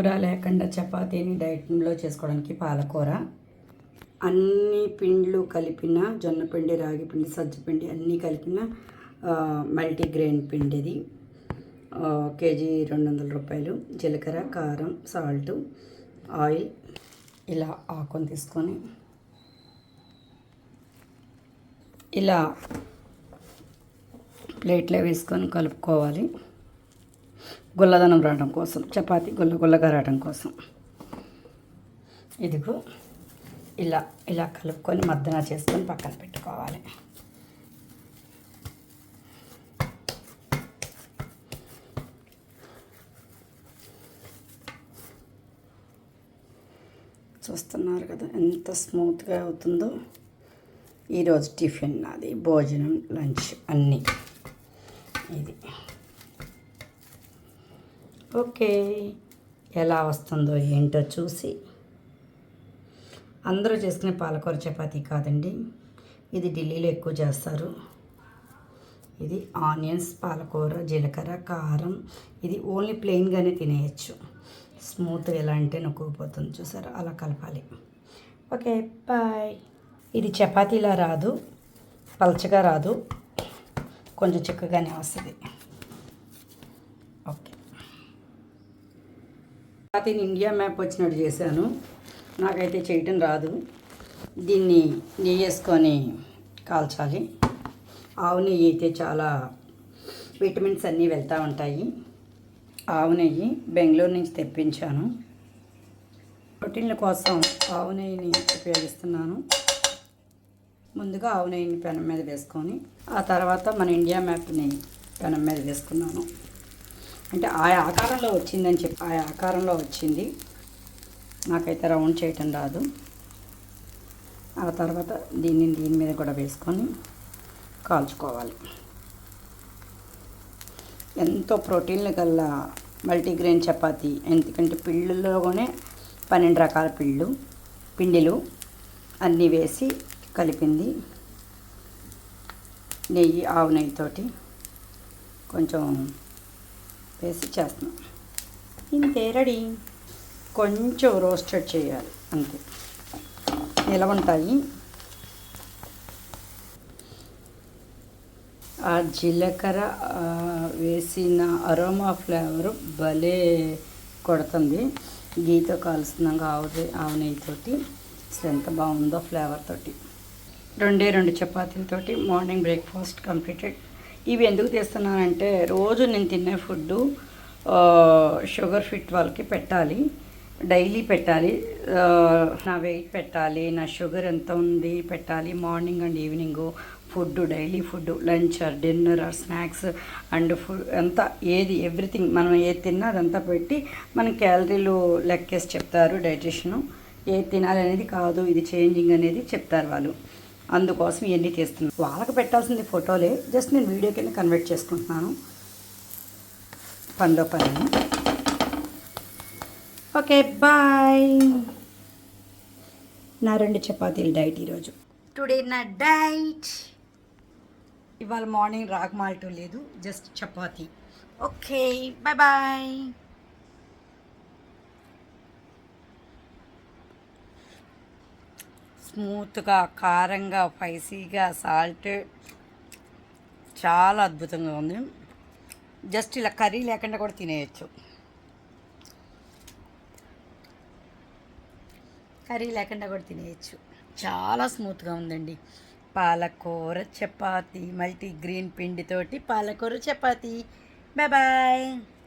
కూర లేకుండా చపాతీని డైట్లో చేసుకోవడానికి పాలకూర. అన్ని పిండ్లు కలిపిన జొన్న పిండి రాగి పిండి సజ్జ పిండి అన్నీ కలిపిన మల్టీగ్రెయిన్ పిండి ఇది కేజీ రెండు వందల రూపాయలు. జీలకర్ర కారం సాల్ట్ ఆయిల్ ఇలా ఆకుని తీసుకొని ఇలా ప్లేట్లో వేసుకొని కలుపుకోవాలి. గుల్లదనం రావడం కోసం చపాతీ గుల్ల గుల్లగా రావడం కోసం. ఇదిగో ఇలా ఇలా కలుపుకొని మద్దన చేసుకొని పక్కన పెట్టుకోవాలి. చూస్తున్నారు కదా ఎంత స్మూత్గా అవుతుందో. ఈరోజు టిఫిన్ నాది భోజనం లంచ్ అన్నీ. ఇది. ఓకే. ఎలా వస్తుందో ఏంటో చూసి. అందరూ చేసుకునే పాలకూర చపాతీ కాదండి. ఇది ఢిల్లీలో ఎక్కువ చేస్తారు. ఇది ఆనియన్స్ పాలకూర జీలకర్ర కారం. ఇది ఓన్లీ ప్లెయిన్గానే తినేయచ్చు. స్మూత్గా ఎలా అంటే నొక్కుపోతుంది చూసారు? అలా కలపాలి. Okay bye. ఇది చపాతీలా రాదు. పలచగా రాదు. కొంచెం చిక్కగానే వస్తుంది. చపాతీని ఇండియా మ్యాప్ వచ్చినట్టు చేశాను. నాకైతే చేయటం రాదు. దీన్ని నెయ్యి వేసుకొని కాల్చాలి. ఆవు నెయ్యి అయితే చాలా విటమిన్స్ అన్నీ వెళ్తూ ఉంటాయి. ఆవు నెయ్యి బెంగళూరు నుంచి తెప్పించాను. ప్రోటీన్ల కోసం ఆవు నెయ్యిని ఉపయోగిస్తున్నాను. ముందుగా ఆవు నెయ్యిని పెనం మీద వేసుకొని ఆ తర్వాత మన ఇండియా మ్యాప్ని పెనం మీద వేసుకున్నాను. అంటే ఆ ఆకారంలో వచ్చిందని చెప్పి ఆ ఆకారంలో వచ్చింది. నాకైతే రౌండ్ చేయటం రాదు. ఆ తర్వాత దీన్ని దీని మీద కూడా వేసుకొని కాల్చుకోవాలి. ఎంతో ప్రోటీన్లు గల మల్టీగ్రెయిన్ చపాతీ ఎందుకంటే పిళ్ళుల్లోనే పన్నెండు రకాల పిళ్ళు పిండిలు అన్నీ వేసి కలిపింది. నెయ్యి ఆవు నెయ్యితోటి కొంచెం వేసి చేస్తున్నాం. ఇంతే రెడీ. కొంచెం రోస్టెడ్ చేయాలి అంతే. నిలవ ఉంటాయి? ఆ జీలకర్ర వేసిన అరోమా ఫ్లేవర్ భలే కొడుతుంది. గీతో కాలుస్తున్నాగా ఆవు ఆవు నెయ్యితోటి. అసలు ఎంత బాగుందో ఫ్లేవర్ తోటి. రెండే రెండు చపాతీలతోటి మార్నింగ్ బ్రేక్ఫాస్ట్ కంప్లీటెడ్. ఇవి ఎందుకు తీస్తున్నానంటే రోజు నేను తినే ఫుడ్డు షుగర్ ఫిట్ వాళ్ళకి పెట్టాలి డైలీ పెట్టాలి నా వెయిట్ పెట్టాలి నా షుగర్ ఎంత ఉంది పెట్టాలి morning and evening food daily food lunch or dinner or snacks and food ఎంత ఏది ఎవ్రీథింగ్ మనం ఏది తిన్నా అదంతా పెట్టి మనం క్యాలరీలు లెక్కేసి చెప్తారు డైజెషను ఏది తినాలి అనేది కాదు ఇది చేంజింగ్ అనేది చెప్తారు వాళ్ళు. అందుకోసం ఇవన్నీ తీస్తున్నాను. వాళ్ళకి పెట్టాల్సింది ఫోటోలే. జస్ట్ నేను వీడియో కింద కన్వర్ట్ చేసుకుంటున్నాను. పనిలో పని. Okay bye. నా రెండు చపాతీలు డైట్ ఈరోజు. టుడే నా డైట్. ఇవాళ మార్నింగ్ రాగ్ లేదు just chapati. Okay bye bye. స్మూత్గా కారంగా స్పైసీగా సాల్ట్ చాలా అద్భుతంగా ఉంది. జస్ట్ ఇలా కర్రీ లేకుండా కూడా తినేయచ్చు. కర్రీ లేకుండా కూడా తినేయచ్చు. చాలా స్మూత్గా ఉందండి. పాలకూర చపాతి మల్టీ గ్రీన్ పిండితోటి పాలకూర చపాతి. Bye bye.